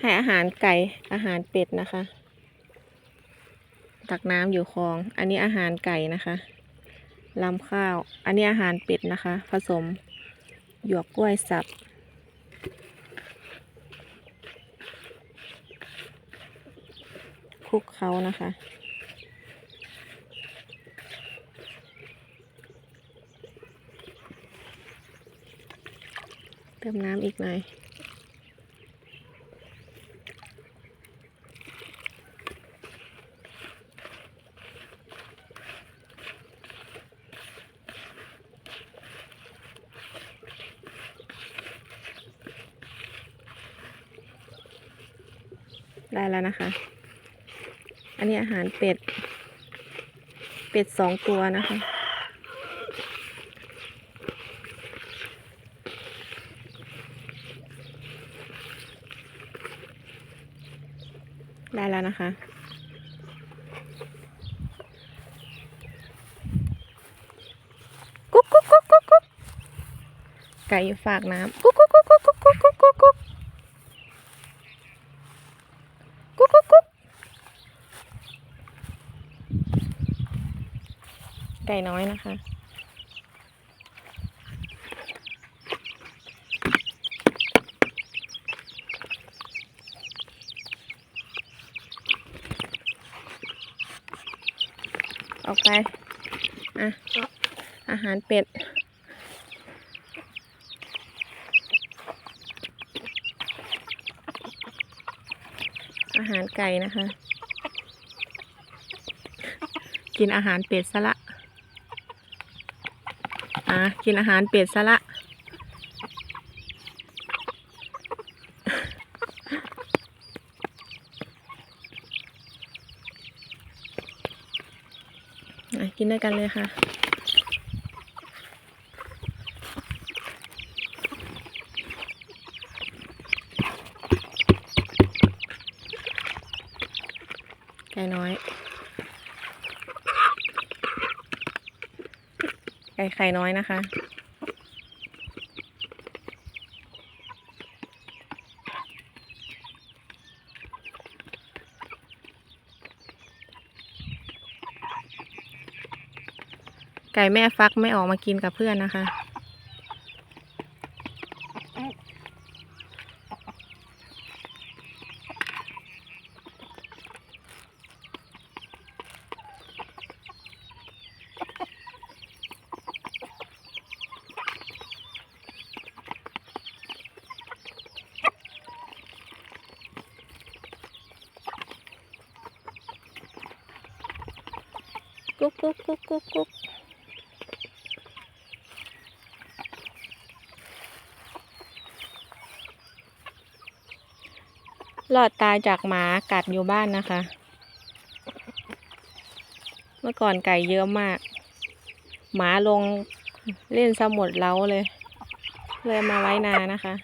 ให้อาหารไก่อาหารเป็ดนะคะ ตักน้ำอยู่คลอง อันนี้อาหารไก่นะคะลำข้าว อันนี้อาหารเป็ดนะคะ ผสมหยวกกล้วยสับคลุกเขานะคะ เติมน้ำอีกหน่อย ได้แล้วนะคะ อันนี้อาหารเป็ด เป็ดสองตัวนะคะ ได้แล้วนะคะกุ๊กกุ๊กกุ๊กกุ๊กไก่ฝากน้ำกุ๊กกุ๊กกุ๊กกุ๊กกุ๊กกุ๊กกุ๊กกุ๊ก ไก่น้อยนะคะ ออกไป อะ อาหารเป็ดอาหารไก่นะคะ กินอาหารเป็ดซะละ อะกินอาหารเป็ดซะละอะกินด้วยกันเลยค่ะไก่น้อย ไก่ไข่น้อยนะคะ ไก่แม่ฟักไม่ออกมากินกับเพื่อนนะคะ กุ๊กกุ๊กกุ๊กกุ๊กกุ๊กรอดตายจากหมากัดอยู่บ้านนะคะ เมื่อก่อนไก่เยอะมาก หมาลงเล่นสมุดเล้าเลย เลยมาไว้นานะคะ